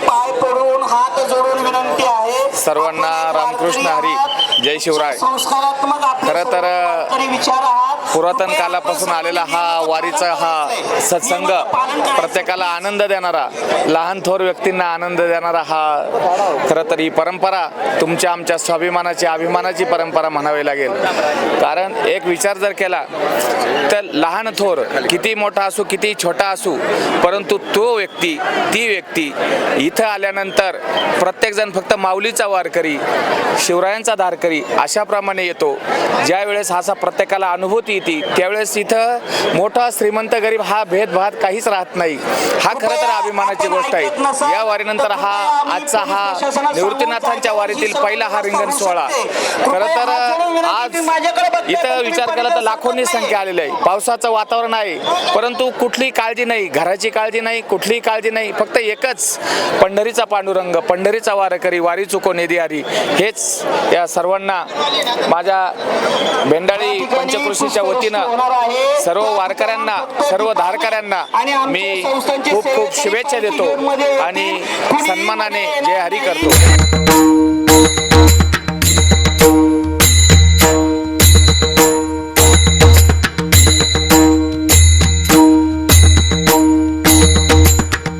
पाय पडून हात जोडून विनंती आहे. सर्वांना रामकृष्ण हरी. जय शिवराय. खरं तर विचार आहात. पुरातन कालापासून आलेला हा वारीचा हा सत्संग प्रत्येकाला आनंद देणारा लहान थोर व्यक्तींना आनंद देणारा हा खरं तर ही परंपरा तुमच्या आमच्या स्वाभिमानाची अभिमानाची परंपरा म्हणावी लागेल. कारण एक विचार जर केला तर लहान थोर किती मोठा असू किती छोटा असू परंतु तो व्यक्ती ती व्यक्ती इथं आल्यानंतर प्रत्येकजण फक्त माऊलीचा वारकरी शिवरायांचा धारकरी अशाप्रमाणे येतो. ज्या वेळेस असा प्रत्येकाला अनुभूती येते त्यावेळेस इथं मोठा श्रीमंत गरीब हा भेदभाद काहीच राहत नाही. हा खरं तर अभिमानाची गोष्ट आहे. या वारीनंतर हा आजचा हा निवृत्तीनाथांच्या वारीतील पहिला हा रिंगण सोहळा. खरं तर आज इथं विचार केला तर लाखोंनी संख्या आलेली आहे. पावसाचं वातावरण आहे. परंतु कुठलीही काळजी नाही. घराची काळजी नाही. कुठलीही काळजी नाही. फक्त एकच पंढरीचा पांडुरंग पंढरीचा वारकरी वारी चुको नेदी हरी हेच या सर्वांना माझ्या भेंडाळी पंचकृषीच्या वतीनं सर्व वारकऱ्यांना सर्व धारकऱ्यांना मी खूप खूप शुभेच्छा देतो आणि सन्मानाने जय हरी करतो.